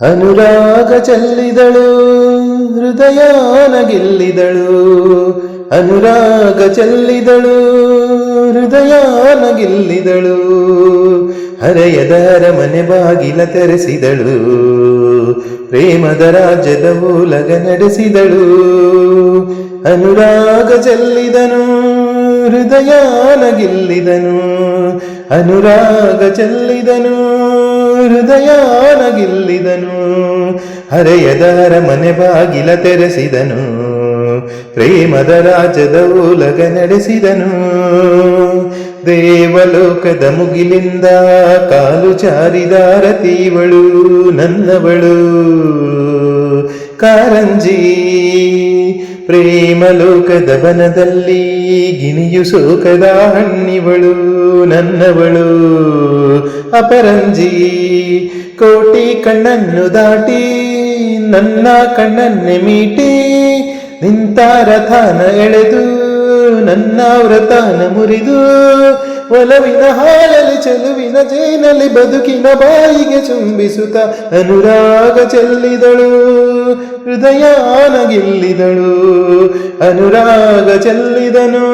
ಅನುರಾಗ ಚೆಲ್ಲಿದಳು, ಹೃದಯನ ಗೆಲ್ಲಿದಳು. ಅನುರಾಗ ಚೆಲ್ಲಿದಳು, ಹೃದಯನ ಗೆಲ್ಲಿದಳು. ಹರೆಯದರ ಮನೆ ಬಾಗಿಲ ತೆರೆಸಿದಳು, ಪ್ರೇಮದ ರಾಜ್ಯದ ಮೂಲಗ ನಡೆಸಿದಳು. ಅನುರಾಗ ಚೆಲ್ಲಿದನು, ಹೃದಯನ ಗೆಲ್ಲಿದನು. ಅನುರಾಗ ಚೆಲ್ಲಿದನು ಹೃದಯನ ಗೆಲ್ಲಿದನು ಹರೆಯದರ ಮನೆ ಬಾಗಿಲ ತೆರೆಸಿದನು. ಪ್ರೇಮದ ರಾಜದ ಉಲಗ ನಡೆಸಿದನು. ದೇವಲೋಕದ ಮುಗಿಲಿಂದ ಕಾಲು ಚಾರಿದಾರತೀವಳು ನನ್ನವಳು. ಕಾರಂಜಿ, ಪ್ರೇಮಲೋಕದ ಬನದಲ್ಲಿ ಗಿಣಿಯು ಸೋಕದ ಹಣ್ಣಿವಳು ನನ್ನವಳು. ಅಪರಂಜಿ, ಕೋಟಿ ಕಣ್ಣನ್ನು ದಾಟಿ, ನನ್ನ ಕಣ್ಣನ್ನೆ ಮೀಟಿ, ನಿಂತ ರಥನ ಎಳೆದು, ನನ್ನ ವ್ರತನ ಮುರಿದು, ಒಲವಿನ ಹಾಲಲ್ಲಿ ಚೆಲುವಿನ ಜೇನಲ್ಲಿ ಬದುಕಿನ ಬಾಯಿಗೆ ಚುಂಬಿಸುತ್ತ ಅನುರಾಗ ಚೆಲ್ಲಿದಳು, ಹೃದಯ ಗೆಲ್ಲಿದಳು ಅನುರಾಗ ಚೆಲ್ಲಿದನು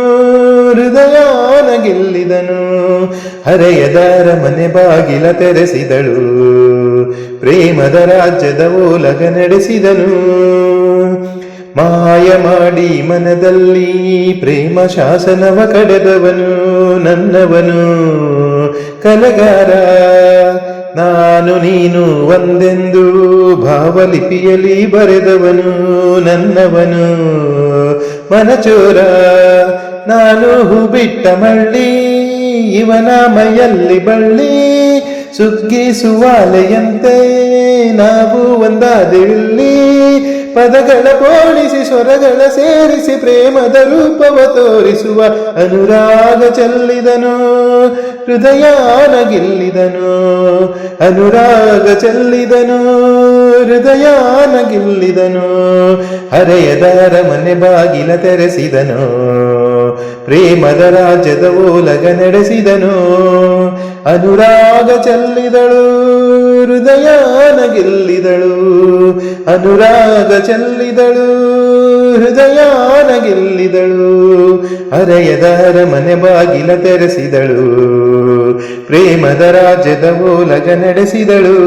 ಹೃದಯನ ಗೆಲ್ಲಿದನು ಹರೆಯದಾರ ಮನೆ ಬಾಗಿಲ ತೆರೆಸಿದಳು. ಪ್ರೇಮದ ರಾಜ್ಯದ ಓಲಗ ನಡೆಸಿದನು. ಮಾಯ ಮಾಡಿ ಮನದಲ್ಲಿ ಪ್ರೇಮ ಶಾಸನವ ಕಡೆದವನು, ನನ್ನವನು. ಕಲಗಾರ ನಾನು ನೀನು ಒಂದೆಂದು ಭಾವಲಿಪಿಯಲ್ಲಿ ಬರೆದವನು, ನನ್ನವನು. ಮನಚೋರ ನಾನು ಹೂ ಬಿಟ್ಟ ಮಳ್ಳಿ, ಇವನ ಮೈಯಲ್ಲಿ ಬಳ್ಳಿ ಸುಗ್ಗಿಸುವಾಲೆಯಂತೆ ನಾವು ಒಂದಾದಿಲ್ಲಿ ಪದಗಳ ಪೋಣಿಸಿ ಸ್ವರಗಳ ಸೇರಿಸಿ, ಪ್ರೇಮದ ರೂಪವ ತೋರಿಸುವ ಅನುರಾಗ ಚೆಲ್ಲಿದನು ಹೃದಯನ ನಗಿಲ್ಲಿದನು, ಅನುರಾಗ ಚೆಲ್ಲಿದನು ಹೃದಯನ ನಗಿಲ್ಲಿದನು ಹರೆಯದಾರ ಮನೆ ಬಾಗಿಲ ತೆರೆಸಿದನು. ಪ್ರೇಮದ ರಾಜ್ಯದ ಓಲಗ ನಡೆಸಿದನು. ಅನುರಾಗ ಚೆಲ್ಲಿದಳು, ಹೃದಯನ ಗೆಲ್ಲಿದಳು. ಅನುರಾಗ ಚೆಲ್ಲಿದಳು, ಹೃದಯನ ಗೆಲ್ಲಿದಳು. ಹರೆಯದಾರ ಮನೆ ಬಾಗಿಲ ತೆರೆಸಿದಳು. ಪ್ರೇಮದ ರಾಜ್ಯದ ಓಲಗ ನಡೆಸಿದಳು.